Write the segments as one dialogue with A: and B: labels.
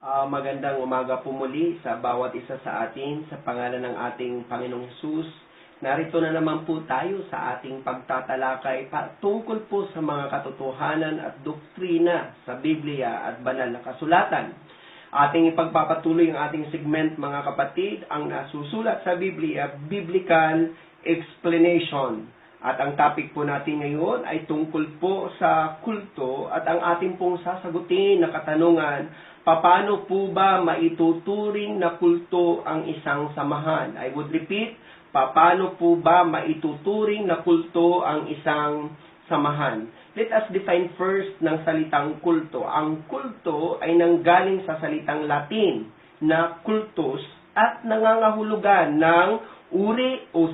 A: Ah, magandang umaga po muli sa bawat isa sa atin sa pangalan ng ating Panginoong Hesus. Narito na naman po tayo sa ating pagtatalakay pa, tungkol po sa mga katotohanan at doktrina sa Biblia at banal na kasulatan. Ating ipagpapatuloy ang ating segment mga kapatid, ang nasusulat sa Biblia, Biblical Explanation. At ang topic po natin ngayon ay tungkol po sa kulto at ang ating pong sasagutin na katanungan, paano po ba maituturing na kulto ang isang samahan? I would repeat, paano po ba maituturing na kulto ang isang samahan? Let us define first ng salitang kulto. Ang kulto ay nanggaling sa salitang Latin na kultus at nangangahulugan ng uri o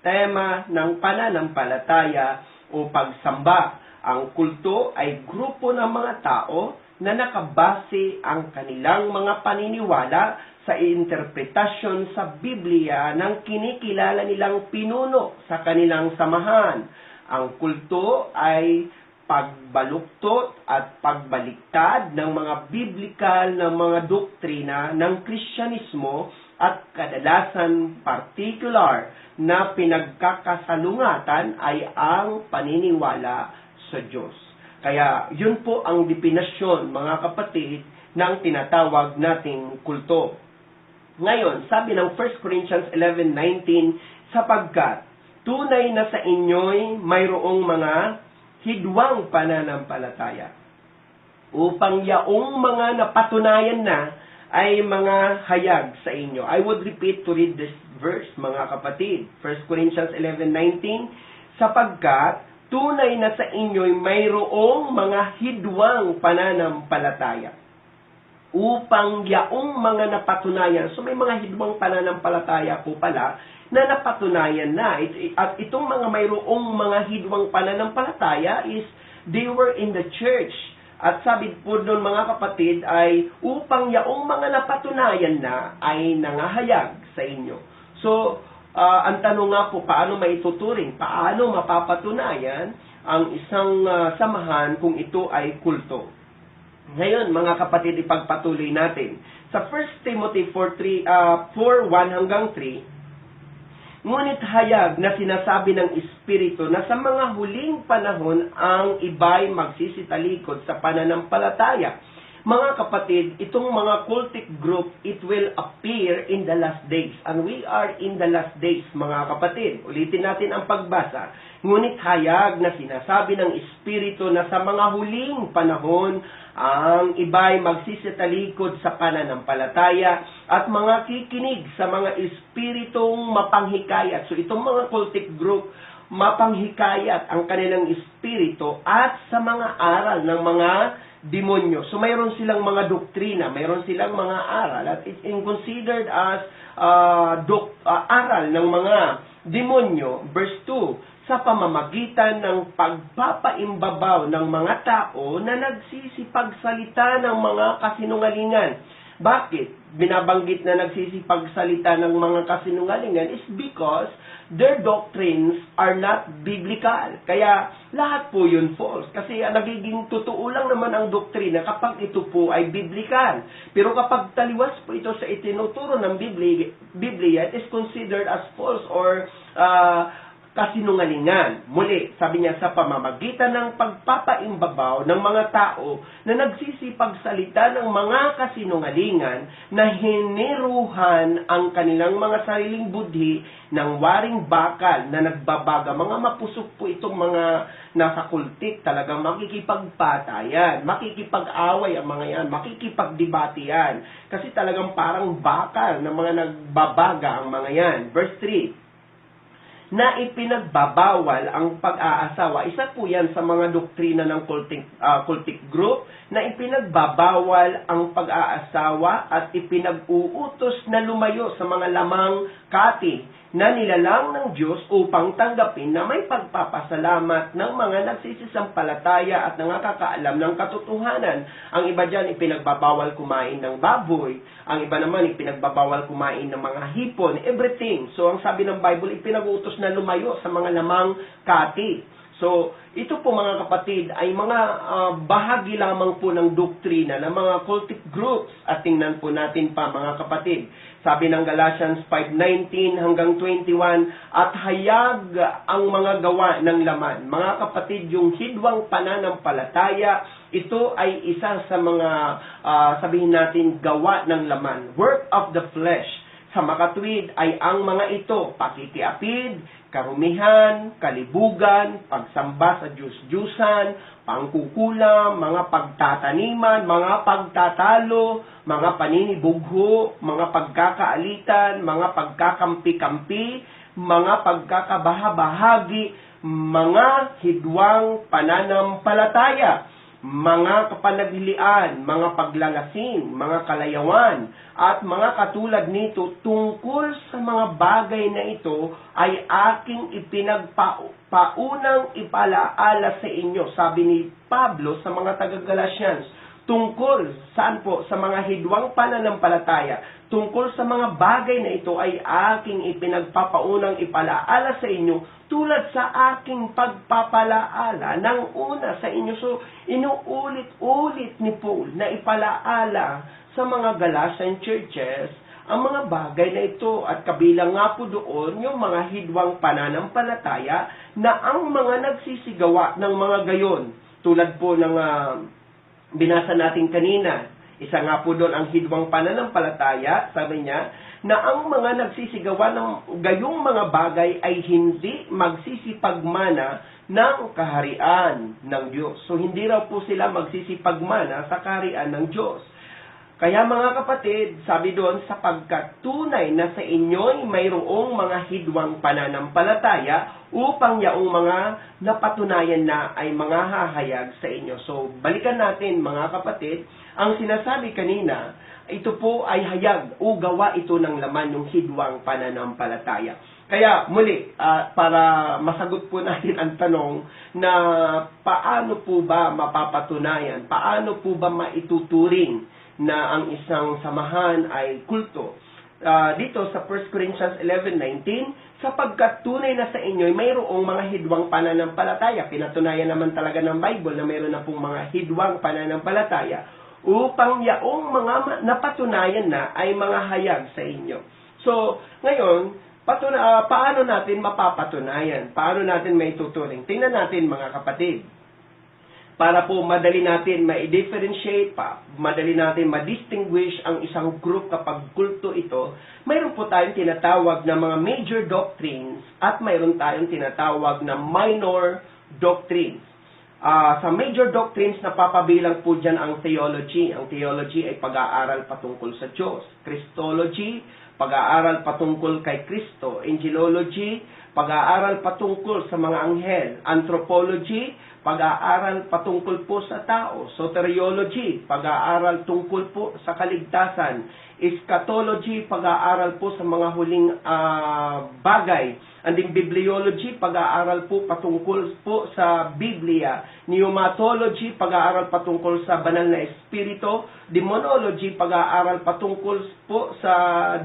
A: sistema ng pananampalataya o pagsamba. Ang kulto ay grupo ng mga tao na nakabase ang kanilang mga paniniwala sa interpretasyon sa Biblia ng kinikilala nilang pinuno sa kanilang samahan. Ang kulto ay pagbaluktot at pagbaliktad ng mga biblikal na mga doktrina ng Kristyanismo at kadalasan particular na pinagkakasalungatan ay ang paniniwala sa Diyos. Kaya yun po ang definasyon mga kapatid ng tinatawag nating kulto. Ngayon, sabi ng 1 Corinthians 11:19, sapagkat tunay na sa inyo'y mayroong mga hidwang pananampalataya upang yaong mga napatunayan na ay mga hayag sa inyo. I would repeat to read this verse, mga kapatid. 1 Corinthians 11:19, sapagkat tunay na sa inyo'y mayroong mga hidwang pananampalataya upang yaong mga napatunayan. So may mga hidwang pananampalataya po pala na napatunayan na. At itong mga mayroong mga hidwang pananampalataya is they were in the church. At sabi po doon mga kapatid ay upang yaong mga napatunayan na ay nangahayag sa inyo. So, uh, ang tanong nga po, paano maituturing? Paano mapapatunayan ang isang uh, samahan kung ito ay kulto? Ngayon, mga kapatid, ipagpatuloy natin. Sa 1 Timothy 4, 3, uh, 4 1 hanggang 3, Ngunit hayag na sinasabi ng Espiritu na sa mga huling panahon ang iba'y magsisitalikod sa pananampalataya. Mga kapatid, itong mga cultic group, it will appear in the last days. And we are in the last days, mga kapatid. Ulitin natin ang pagbasa. Ngunit hayag na sinasabi ng Espiritu na sa mga huling panahon ang iba'y magsisitalikod sa pananampalataya at mga kikinig sa mga espiritong mapanghikayat. So itong mga cultic group, mapanghikayat ang kanilang espiritu at sa mga aral ng mga demonyo. So mayroon silang mga doktrina, mayroon silang mga aral at it's considered as uh, dok, uh, aral ng mga demonyo. Verse 2, sa pamamagitan ng pagpapaimbabaw ng mga tao na nagsisipagsalita ng mga kasinungalingan. Bakit? Binabanggit na nagsisipagsalita ng mga kasinungalingan is because their doctrines are not biblical. Kaya lahat po yun false. Kasi uh, nagiging totoo lang naman ang doktrina kapag ito po ay biblical. Pero kapag taliwas po ito sa itinuturo ng Biblia, Biblia it is considered as false or uh, kasinungalingan. Muli, sabi niya sa pamamagitan ng pagpapaimbabaw ng mga tao na nagsisipagsalita ng mga kasinungalingan na hiniruhan ang kanilang mga sariling budhi ng waring bakal na nagbabaga. Mga mapusok po itong mga nasa kultik, talagang makikipagpatayan, makikipag-away ang mga yan, makikipagdebate yan. Kasi talagang parang bakal na mga nagbabaga ang mga yan. Verse 3, na ipinagbabawal ang pag-aasawa. Isa po yan sa mga doktrina ng cultic, uh, cultic group na ipinagbabawal ang pag-aasawa at ipinag-uutos na lumayo sa mga lamang kati na nilalang ng Diyos upang tanggapin na may pagpapasalamat ng mga nagsisisampalataya at nakakaalam ng katotohanan. Ang iba dyan ipinagbabawal kumain ng baboy, ang iba naman ipinagbabawal kumain ng mga hipon, everything. So ang sabi ng Bible, ipinag-utos na lumayo sa mga lamang kati. So, ito po mga kapatid ay mga ah, bahagi lamang po ng doktrina ng mga cultic groups at tingnan po natin pa mga kapatid. Sabi ng Galatians 5:19 hanggang 21 at hayag ang mga gawa ng laman. Mga kapatid, yung hidwang pananampalataya, ito ay isa sa mga ah, sabihin natin gawa ng laman, work of the flesh. Sa makatwid ay ang mga ito, pakikiapid, karumihan, kalibugan, pagsamba sa Diyos-Diyusan, pangkukulam, mga pagtataniman, mga pagtatalo, mga paninibugho, mga pagkakaalitan, mga pagkakampi-kampi, mga pagkakabahabahagi, mga hidwang pananampalataya, mga kapanaglian, mga paglalasing, mga kalayawan, at mga katulad nito tungkol sa mga bagay na ito ay aking ipinagpaunang ipalaala sa inyo, sabi ni Pablo sa mga taga-Galatians, tungkol saan po? Sa mga hidwang pananampalataya, tungkol sa mga bagay na ito ay aking ipinagpapaunang ipalaala sa inyo tulad sa aking pagpapalaala ng una sa inyo. So, inuulit-ulit ni Paul na ipalaala sa mga Galatian churches ang mga bagay na ito at kabilang nga po doon yung mga hidwang pananampalataya na ang mga nagsisigawa ng mga gayon tulad po ng uh, binasa natin kanina isa nga po doon ang hidwang pananampalataya, sabi niya, na ang mga nagsisigawa ng gayong mga bagay ay hindi magsisipagmana ng kaharian ng Diyos. So hindi raw po sila magsisipagmana sa kaharian ng Diyos. Kaya mga kapatid, sabi doon, sapagkat tunay na sa inyo'y mayroong mga hidwang pananampalataya upang yaong mga napatunayan na ay mga hahayag sa inyo. So, balikan natin mga kapatid, ang sinasabi kanina, ito po ay hayag o gawa ito ng laman yung hidwang pananampalataya. Kaya muli, uh, para masagot po natin ang tanong na paano po ba mapapatunayan, paano po ba maituturing na ang isang samahan ay kulto. Uh, dito sa 1 Corinthians 11.19, sapagkat tunay na sa inyo mayroong mga hidwang pananampalataya. Pinatunayan naman talaga ng Bible na mayroon na pong mga hidwang pananampalataya upang yaong mga napatunayan na ay mga hayag sa inyo. So, ngayon, patuna, uh, paano natin mapapatunayan? Paano natin may tuturing? Tingnan natin mga kapatid para po madali natin ma-differentiate pa, madali natin ma-distinguish ang isang group kapag kulto ito, mayroon po tayong tinatawag na mga major doctrines at mayroon tayong tinatawag na minor doctrines. Uh, sa major doctrines, napapabilang po dyan ang theology. Ang theology ay pag-aaral patungkol sa Diyos. Christology, pag-aaral patungkol kay Kristo. Angelology, pag-aaral patungkol sa mga anghel. Anthropology, pag-aaral patungkol po sa tao. Soteriology, pag-aaral tungkol po sa kaligtasan. Eschatology, pag-aaral po sa mga huling uh, bagay. And then bibliology, pag-aaral po patungkol po sa Biblia. Pneumatology, pag-aaral patungkol sa banal na espiritu. Demonology, pag-aaral patungkol po sa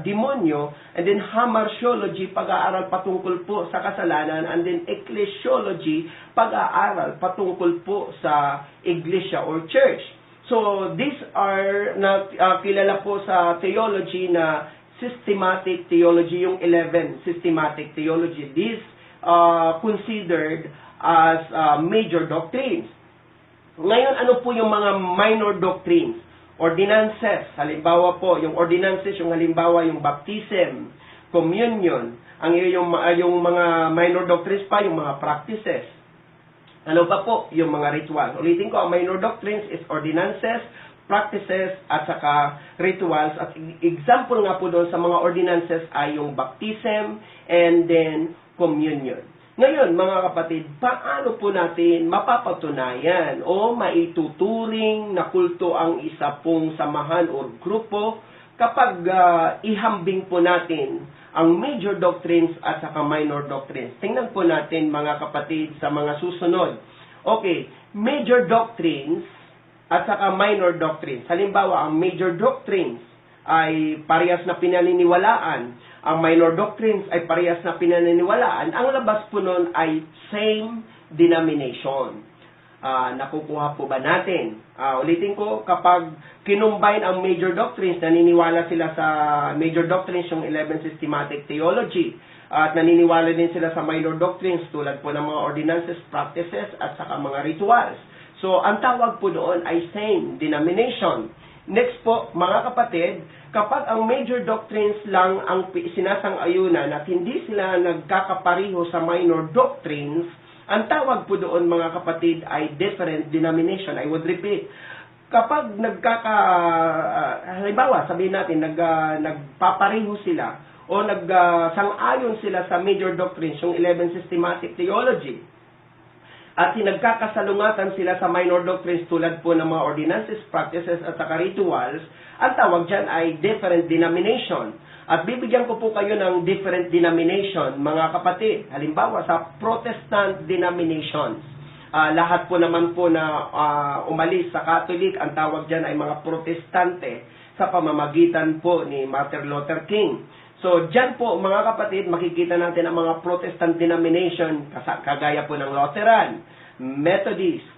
A: demonyo. And then hamartiology, pag-aaral patungkol po sa kasalanan. And then ecclesiology, pag-aaral patungkol po sa iglesia or church. So, these are na uh, kilala po sa theology na systematic theology, yung 11 systematic theology. These uh, considered as uh, major doctrines. Ngayon, ano po yung mga minor doctrines? Ordinances, halimbawa po, yung ordinances, yung halimbawa yung baptism, communion, ang yung, yung mga minor doctrines pa, yung mga practices, ano pa po? Yung mga ritual. Ulitin ko, ang minor doctrines is ordinances, practices, at saka rituals. At example nga po doon sa mga ordinances ay yung baptism and then communion. Ngayon, mga kapatid, paano po natin mapapatunayan o maituturing na kulto ang isa pong samahan o grupo kapag uh, ihambing po natin ang major doctrines at saka minor doctrines. Tingnan po natin mga kapatid sa mga susunod. Okay, major doctrines at saka minor doctrines. Halimbawa, ang major doctrines ay parehas na pinaniniwalaan. Ang minor doctrines ay parehas na pinaniniwalaan. Ang labas po nun ay same denomination. Ah, nakukuha po ba natin? Ah, ulitin ko, kapag kinumbine ang major doctrines, naniniwala sila sa major doctrines, yung 11 systematic theology, at naniniwala din sila sa minor doctrines tulad po ng mga ordinances, practices, at saka mga rituals. So, ang tawag po doon ay same denomination. Next po, mga kapatid, kapag ang major doctrines lang ang sinasang-ayunan at hindi sila nagkakapariho sa minor doctrines, ang tawag po doon mga kapatid ay different denomination. I would repeat, kapag nagkaka ah, halimbawa sabihin natin nag ah, nagpapareho sila o nagsang-ayon sila sa major doctrines yung 11 systematic theology at nagkakasalungatan sila sa minor doctrines tulad po ng mga ordinances, practices at saka rituals, ang tawag dyan ay different denomination. At bibigyan ko po kayo ng different denomination, mga kapatid. Halimbawa, sa Protestant denominations. Ah, lahat po naman po na ah, umalis sa Catholic, ang tawag dyan ay mga Protestante sa pamamagitan po ni Martin Luther King. So, dyan po, mga kapatid, makikita natin ang mga Protestant denomination, kagaya po ng Lutheran, Methodist,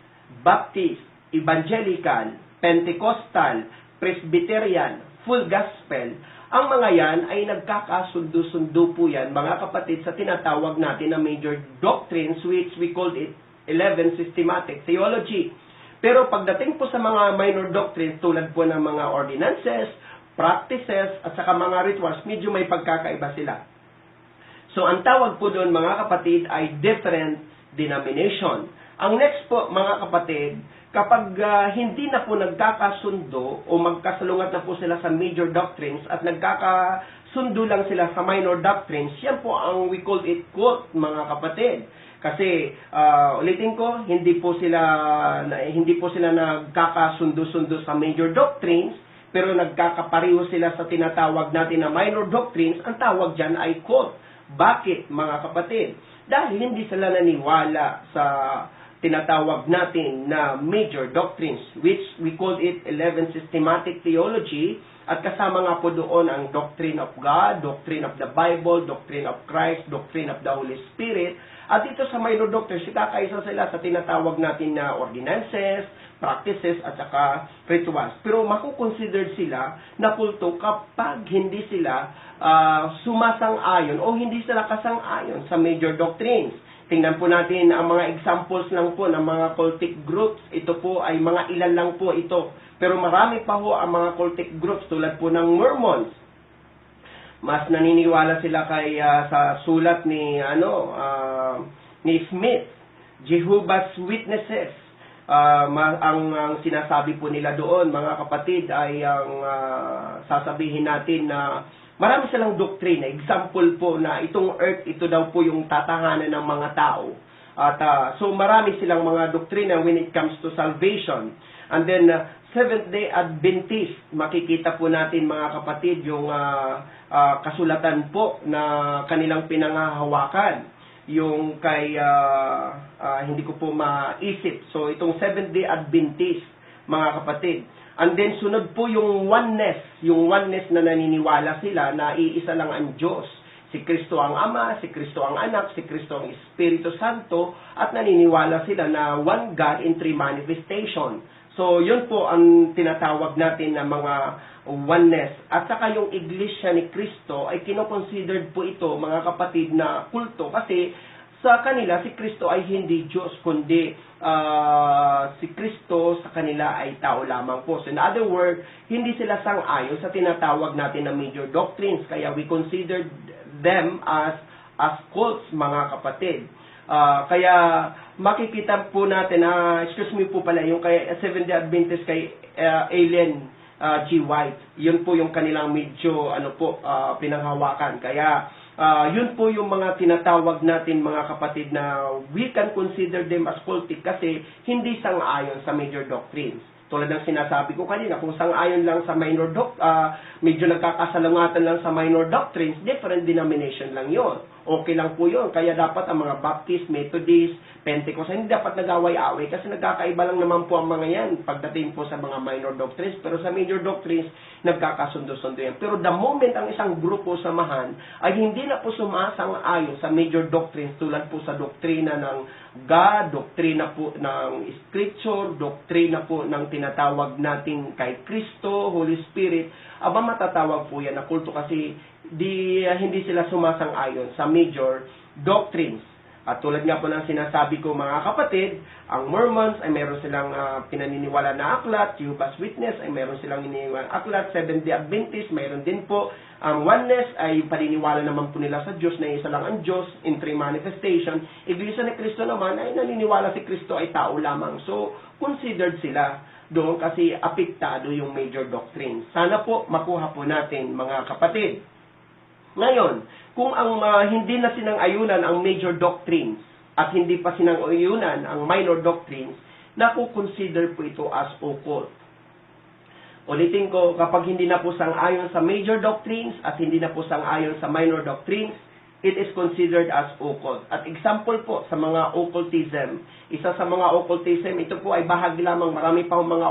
A: Baptist, Evangelical, Pentecostal, Presbyterian, Full Gospel. Ang mga yan ay nagkakasundo-sundo po yan, mga kapatid, sa tinatawag natin na major doctrines, which we called it 11 systematic theology. Pero pagdating po sa mga minor doctrines, tulad po ng mga ordinances, practices, at saka mga rituals, medyo may pagkakaiba sila. So, ang tawag po doon, mga kapatid, ay different denomination. Ang next po, mga kapatid, kapag ah, hindi na po nagkakasundo o magkasalungat na po sila sa major doctrines at nagkakasundo lang sila sa minor doctrines, yan po ang we call it cult, mga kapatid. Kasi ah, ulitin ko, hindi po sila hindi po sila nagkakasundo-sundo sa major doctrines, pero nagkakapariho sila sa tinatawag natin na minor doctrines, ang tawag diyan ay cult. Bakit, mga kapatid? Dahil hindi sila naniwala sa tinatawag natin na major doctrines, which we call it 11 systematic theology, at kasama nga po doon ang doctrine of God, doctrine of the Bible, doctrine of Christ, doctrine of the Holy Spirit, at dito sa minor doctrines, kakaisa sila sa tinatawag natin na ordinances, practices, at saka rituals. Pero makukonsider sila na kulto kapag hindi sila ah, sumasang-ayon o hindi sila kasang-ayon sa major doctrines. Tingnan po natin ang mga examples lang po ng mga cultic groups. Ito po ay mga ilan lang po ito. Pero marami pa ho ang mga cultic groups tulad po ng Mormons. Mas naniniwala sila kay ah, sa sulat ni ano ah, ni Smith, Jehovah's Witnesses. Ah, ma- ang, ang sinasabi po nila doon, mga kapatid, ay ang ah, sasabihin natin na marami silang doktrina. Example po na itong earth, ito daw po yung tatahanan ng mga tao. At ah, so marami silang mga doktrina when it comes to salvation. And then ah, Seventh Day Adventist, makikita po natin mga kapatid yung ah, ah, kasulatan po na kanilang pinangahawakan yung kay ah, ah, hindi ko po maisip. So itong Seventh Day Adventist mga kapatid. And then sunod po yung oneness, yung oneness na naniniwala sila na iisa lang ang Diyos. Si Kristo ang Ama, si Kristo ang Anak, si Kristo ang Espiritu Santo, at naniniwala sila na one God in three manifestation. So, yun po ang tinatawag natin na mga oneness. At saka yung iglesia ni Kristo ay kinoconsidered po ito, mga kapatid, na kulto kasi sa kanila si Kristo ay hindi Diyos kundi ah, si Kristo sa kanila ay tao lamang po. So in other words, hindi sila sang-ayon sa tinatawag natin na major doctrines kaya we considered them as as cults mga kapatid. Ah, kaya makikita po natin na excuse me po pala yung kay Seventh Day Adventist kay ah, Alien ah, G. White. Yun po yung kanilang medyo ano po ah, pinanghawakan. Kaya Ah, yun po yung mga tinatawag natin mga kapatid na we can consider them as cultic kasi hindi sang-ayon sa major doctrines. Tulad ng sinasabi ko kanina, kung sang-ayon lang sa minor doc, ah, medyo nagkakasalungatan lang sa minor doctrines, different denomination lang yon. Okay lang po yun. Kaya dapat ang mga Baptist, Methodist, Pentecost, hindi dapat nag-away-away kasi nagkakaiba lang naman po ang mga yan pagdating po sa mga minor doctrines. Pero sa major doctrines, nagkakasundo-sundo yan. Pero the moment ang isang grupo samahan ay hindi na po sumasang-ayon sa major doctrines tulad po sa doktrina ng God, doktrina po ng Scripture, doktrina po ng tinatawag nating kay Kristo, Holy Spirit, aba matatawag po yan na kulto kasi di uh, hindi sila sumasang-ayon sa major doctrines. At tulad nga po ng sinasabi ko mga kapatid, ang Mormons ay meron silang uh, pinaniniwala na aklat, Jehovah's Witness ay meron silang iniwala aklat, Seventh-day Adventist, mayroon din po. Ang Oneness ay paniniwala naman po nila sa Diyos na isa lang ang Diyos in three manifestation. Iglesia ni Kristo naman ay naniniwala si Kristo ay tao lamang. So, considered sila doon kasi apektado yung major doctrines. Sana po makuha po natin mga kapatid. Ngayon, kung ang uh, hindi na sinang-ayunan ang major doctrines at hindi pa sinang-ayunan ang minor doctrines, nakukonsider po ito as occult. Ulitin ko, kapag hindi na po sang-ayon sa major doctrines at hindi na po sang-ayon sa minor doctrines, it is considered as occult. At example po sa mga occultism, isa sa mga occultism, ito po ay bahagi lamang, marami pa mga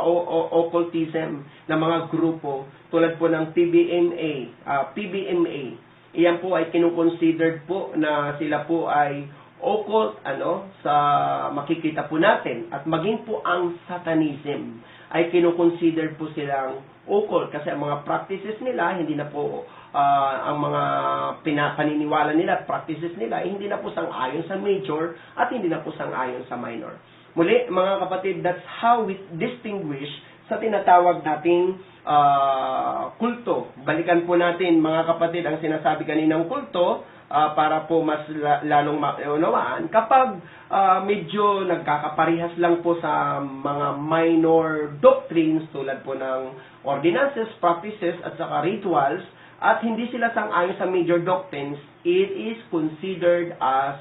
A: occultism na mga grupo, tulad po ng PBMA, uh, ah, PBMA, Iyan po ay kinukonsidered po na sila po ay occult ano sa makikita po natin at maging po ang satanism ay kinukonsider po silang occult kasi ang mga practices nila hindi na po uh, ang mga pinapaniniwala nila at practices nila ay hindi na po sang-ayon sa major at hindi na po sang-ayon sa minor. Muli mga kapatid, that's how we distinguish sa tinatawag nating uh, kulto. Balikan po natin mga kapatid ang sinasabi kaninang kulto uh, para po mas lalong maunawaan kapag uh, medyo nagkakaparihas lang po sa mga minor doctrines tulad po ng ordinances, practices at saka rituals at hindi sila sang-ayon sa major doctrines, it is considered as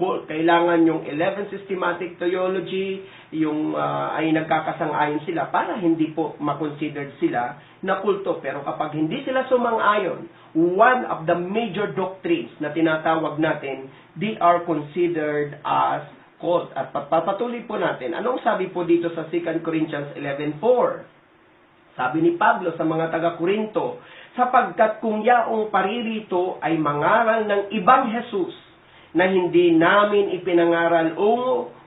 A: kailangan yung 11 systematic theology, yung uh, ay nagkakasang-ayon sila para hindi po makonsidered sila na kulto. Pero kapag hindi sila sumang-ayon, one of the major doctrines na tinatawag natin, they are considered as cult. At papatuloy po natin, anong sabi po dito sa 2 Corinthians 11.4? Sabi ni Pablo sa mga taga-Korinto, sapagkat kung yaong paririto ay mangaral ng ibang Jesus, na hindi namin ipinangaral o,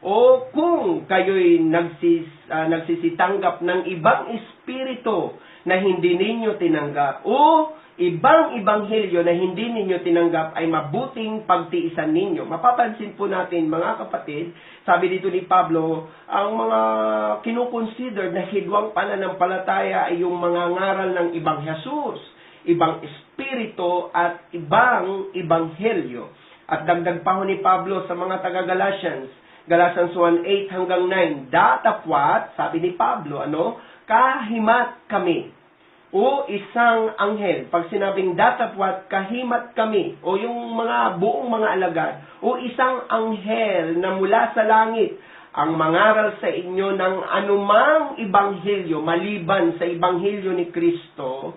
A: o kung kayo'y nagsis, uh, nagsisitanggap ng ibang espiritu na hindi ninyo tinanggap o ibang ibanghelyo na hindi ninyo tinanggap ay mabuting pagtiisan ninyo. Mapapansin po natin mga kapatid, sabi dito ni Pablo, ang mga kinukonsider na hidwang pananampalataya ay yung mga ngaral ng ibang Jesus, ibang espiritu at ibang ibanghelyo. At dagdag pa ni Pablo sa mga taga-Galatians, Galatians 1:8 hanggang 9, datapwat, sabi ni Pablo, ano, kahimat kami o isang anghel. Pag sinabing datapwat, kahimat kami, o yung mga buong mga alagad, o isang anghel na mula sa langit, ang mangaral sa inyo ng anumang ibanghilyo maliban sa ibanghilyo ni Kristo,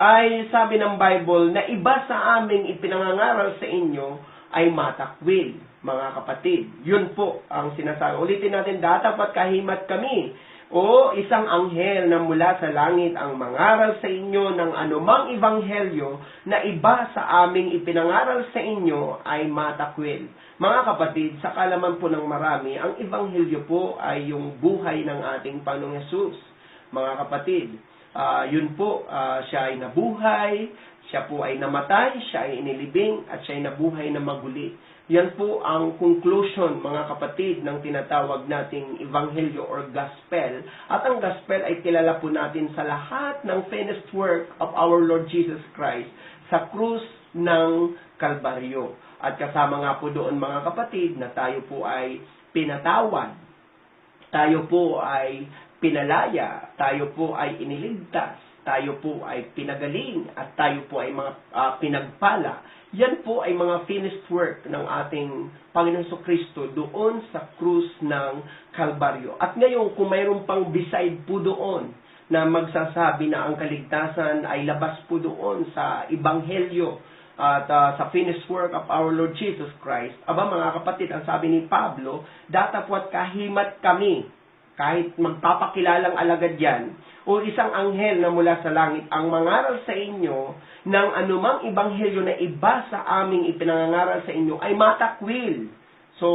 A: ay sabi ng Bible na iba sa aming ipinangangaral sa inyo ay matakwil, mga kapatid. Yun po ang sinasabi. Ulitin natin, datapat kahimat kami o isang anghel na mula sa langit ang mangaral sa inyo ng anumang ibanghelyo na iba sa aming ipinangaral sa inyo ay matakwil. Mga kapatid, sa kalaman po ng marami, ang ibanghelyo po ay yung buhay ng ating Panginoong Yesus. Mga kapatid, uh, yun po, uh, siya ay nabuhay, siya po ay namatay, siya ay inilibing, at siya ay nabuhay na maguli. Yan po ang conclusion, mga kapatid, ng tinatawag nating Ebanghelyo or Gospel. At ang Gospel ay kilala po natin sa lahat ng finished work of our Lord Jesus Christ sa krus ng Kalbaryo. At kasama nga po doon, mga kapatid, na tayo po ay pinatawad. Tayo po ay pinalaya. Tayo po ay iniligtas tayo po ay pinagaling at tayo po ay mga uh, pinagpala. Yan po ay mga finished work ng ating Panginoon so Kristo doon sa krus ng Kalbaryo. At ngayon, kung mayroon pang beside po doon na magsasabi na ang kaligtasan ay labas po doon sa Ebanghelyo at ah, sa finished work of our Lord Jesus Christ. Aba mga kapatid, ang sabi ni Pablo, datapwat kahimat kami, kahit magpapakilalang alagad yan, o isang anghel na mula sa langit ang mangaral sa inyo ng anumang ebanghelyo na iba sa aming ipinangangaral sa inyo ay matakwil. So,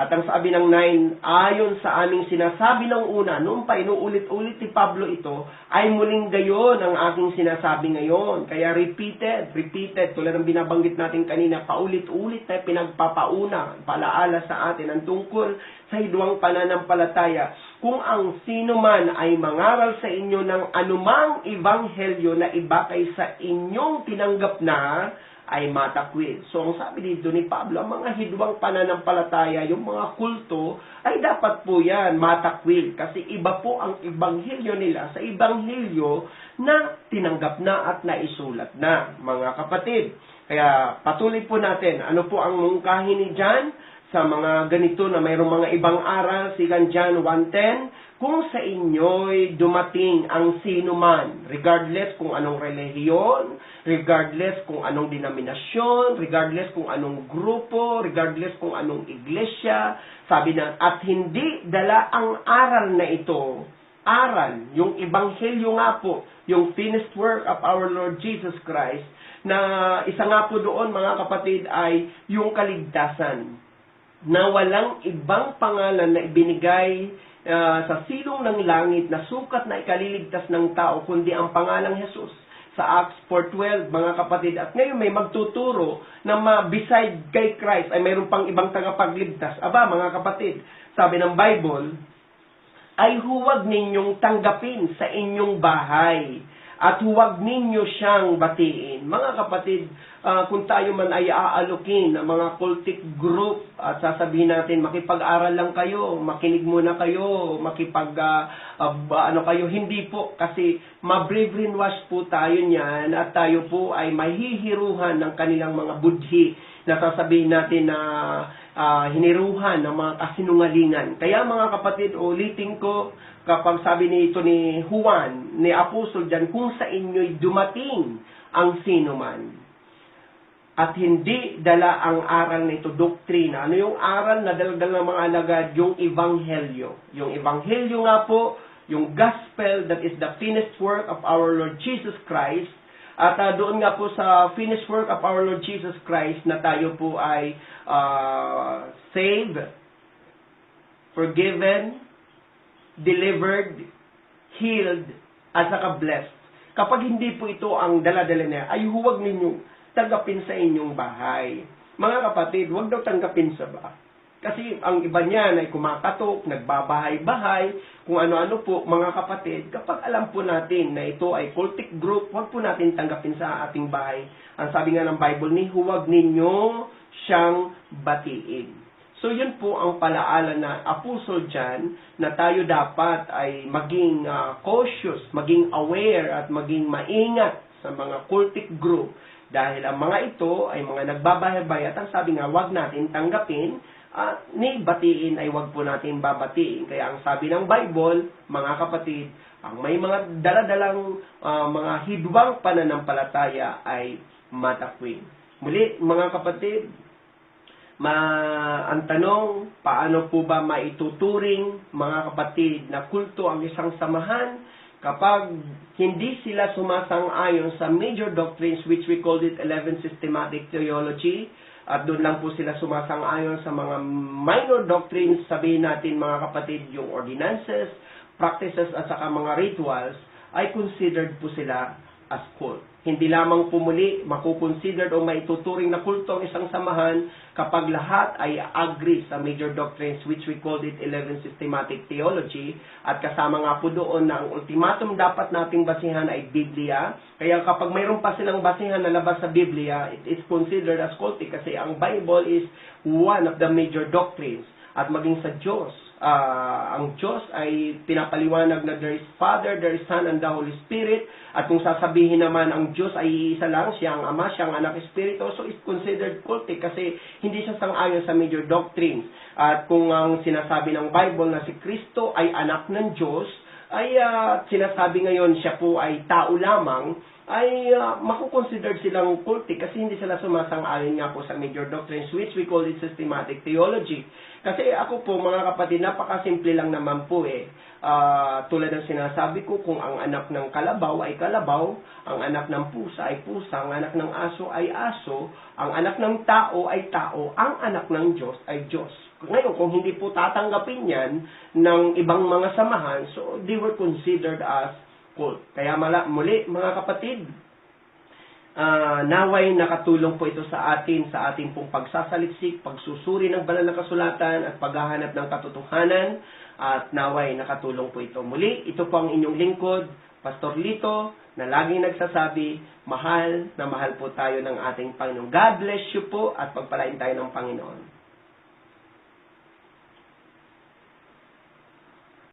A: at ang sabi ng 9, ayon sa aming sinasabi ng una, noon pa inuulit-ulit ni Pablo ito, ay muling gayon ang aking sinasabi ngayon. Kaya repeated, repeated, tulad ng binabanggit natin kanina, paulit-ulit na pinagpapauna, palaala sa atin ang tungkol sa hidwang pananampalataya. Kung ang sino man ay mangaral sa inyo ng anumang ebanghelyo na iba kaysa inyong tinanggap na, ay matakwil. So, ang sabi dito ni Pablo, ang mga hidwang pananampalataya, yung mga kulto, ay dapat po yan matakwil. Kasi iba po ang ebanghelyo nila sa ebanghelyo na tinanggap na at naisulat na, mga kapatid. Kaya patuloy po natin, ano po ang mungkahi ni John sa mga ganito na mayroong mga ibang aral, si John 1.10, kung sa inyo'y dumating ang sino man, regardless kung anong relihiyon, regardless kung anong denominasyon, regardless kung anong grupo, regardless kung anong iglesia, sabi na, at hindi dala ang aral na ito, aral, yung ebanghelyo nga po, yung finished work of our Lord Jesus Christ, na isa nga po doon mga kapatid ay yung kaligtasan na walang ibang pangalan na ibinigay uh, sa silong ng langit na sukat na ikaliligtas ng tao, kundi ang pangalang Jesus sa Acts 4.12, mga kapatid. At ngayon may magtuturo na ma beside kay Christ ay mayroon pang ibang tagapagligtas. Aba, mga kapatid, sabi ng Bible, ay huwag ninyong tanggapin sa inyong bahay at huwag ninyo siyang batiin. Mga kapatid, uh, kung tayo man ay aalukin ng mga cultic group at sasabihin natin makipag-aral lang kayo, makinig muna kayo, makipag uh, uh, ano kayo, hindi po kasi ma-brainwash po tayo niyan at tayo po ay mahihiruhan ng kanilang mga budhi na sasabihin natin na uh, hiniruhan ng mga kasinungalingan. Kaya mga kapatid, ulitin ko, kapag sabi ni ito ni Juan, ni Apostol dyan, kung sa inyo'y dumating ang sino man, at hindi dala ang aral nito, doktrina. Ano yung aral na daladal ng mga alagad? Yung ebanghelyo. Yung ebanghelyo nga po, yung gospel that is the finished work of our Lord Jesus Christ. At uh, doon nga po sa finished work of our Lord Jesus Christ na tayo po ay uh, saved, forgiven, delivered, healed, at saka blessed. Kapag hindi po ito ang daladala niya, ay huwag ninyong tanggapin sa inyong bahay. Mga kapatid, huwag daw tanggapin sa bahay. Kasi ang iba niyan ay kumakatok, nagbabahay-bahay, kung ano-ano po, mga kapatid, kapag alam po natin na ito ay cultic group, huwag po natin tanggapin sa ating bahay. Ang sabi nga ng Bible ni, huwag ninyo siyang batiin. So yun po ang palaala na apostle dyan na tayo dapat ay maging uh, cautious, maging aware at maging maingat sa mga cultic group dahil ang mga ito ay mga nagbabahay at ang sabi nga wag natin tanggapin uh, ni batiin ay wag po natin babatiin. Kaya ang sabi ng Bible, mga kapatid, ang may mga daladalang uh, mga hidwang pananampalataya ay matakwin. Muli, mga kapatid, Ma, ang tanong, paano po ba maituturing mga kapatid na kulto ang isang samahan kapag hindi sila sumasang-ayon sa major doctrines which we called it 11 systematic theology at doon lang po sila sumasang-ayon sa mga minor doctrines, sabihin natin mga kapatid, yung ordinances, practices at saka mga rituals, ay considered po sila as cult. Hindi lamang pumuli, makukonsidered o maituturing na kulto ang isang samahan kapag lahat ay agree sa major doctrines which we called it 11 systematic theology at kasama nga po doon na ang ultimatum dapat nating basihan ay Biblia. Kaya kapag mayroon pa silang basihan na labas sa Biblia, it is considered as cultic kasi ang Bible is one of the major doctrines at maging sa Diyos uh, ang Diyos ay pinapaliwanag na there is Father, there is Son, and the Holy Spirit. At kung sasabihin naman ang Diyos ay isa lang, siya ang Ama, siya ang Anak, Espiritu, so is considered cultic kasi hindi siya sang-ayon sa major doctrines. At kung ang sinasabi ng Bible na si Kristo ay anak ng Diyos, ay ah, sinasabi ngayon siya po ay tao lamang, ay uh, makukonsider silang cultic kasi hindi sila sumasang-ayon nga po sa major doctrines which we call it systematic theology. Kasi ako po mga kapatid, napakasimple lang naman po eh. Ah, tulad ng sinasabi ko, kung ang anak ng kalabaw ay kalabaw, ang anak ng pusa ay pusa, ang anak ng aso ay aso, ang anak ng tao ay tao, ang anak ng Diyos ay Diyos. Ngayon, kung hindi po tatanggapin yan ng ibang mga samahan, so they were considered as cult. Kaya mala, muli, mga kapatid, ah, naway nakatulong po ito sa atin, sa ating pong pagsasaliksik, pagsusuri ng banal na kasulatan at paghahanap ng katotohanan at naway nakatulong po ito. Muli, ito po ang inyong lingkod, Pastor Lito, na laging nagsasabi, mahal na mahal po tayo ng ating Panginoon. God bless you po at pagpalain tayo ng Panginoon.